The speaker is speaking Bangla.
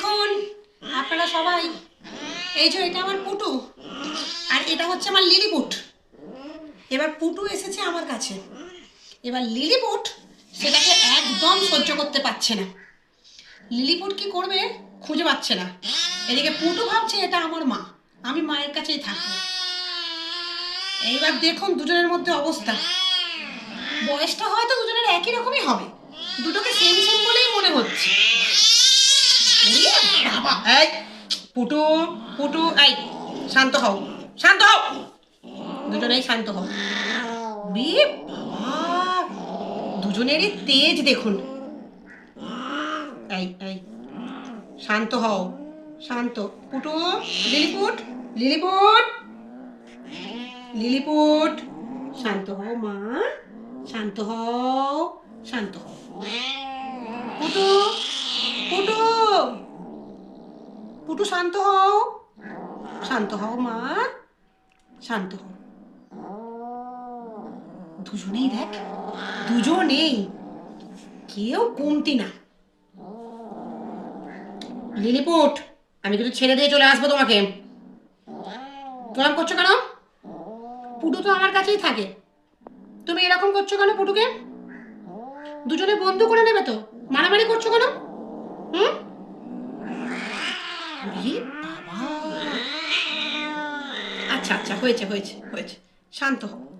দেখুন, আপনারা সবাই। এই যে এটা আমার পুটু, আর এটা হচ্ছে আমার লিলিপুট। এবার পুটু এসেছে আমার কাছে। এবার লিলিপুট সেটাকে একদম সহ্য করতে পারছে না। লিলিপুট কি করবে? খুঁজে পাচ্ছে না। এদিকে পুটু ভাবছে, এটা আমার মা। আমি মায়ের কাছেই থাকব। এইবার দেখুন দুজনের মধ্যে অবস্থা। বয়সটা হয়তো দুজনের একই রকমই হবে। দুটোকে সেম সেম বলেই মনে হচ্ছে। পুটু পুটু শান্ত হও শান্ত হও। দুজনেই শান্ত হও। দুজনেরই তেজ দেখুন। শান্ত হও, শান্ত। Putu, lilliput lilliput lilliput. শান্ত হও মা, শান্ত হও শান্ত হও। পুটু পুটু শান্ত হও। শান্ত হও, মা। শান্ত হও। দুজনেই দেখ, দুজনেই কেউ কমতি না। লিলিপুট আমি কিন্তু ছেড়ে দিয়ে চলে আসব তোমাকে। প্রণাম করছ কেন? পুটু তো আমার কাছেই থাকে। তুমি এরকম করছ কেন পুটুকে? দুজনে বন্ধু করে নেবে তো? মারামারি করছ কেন? আচ্ছা আচ্ছা হয়েছে হয়েছে হয়েছে। শান্ত হও।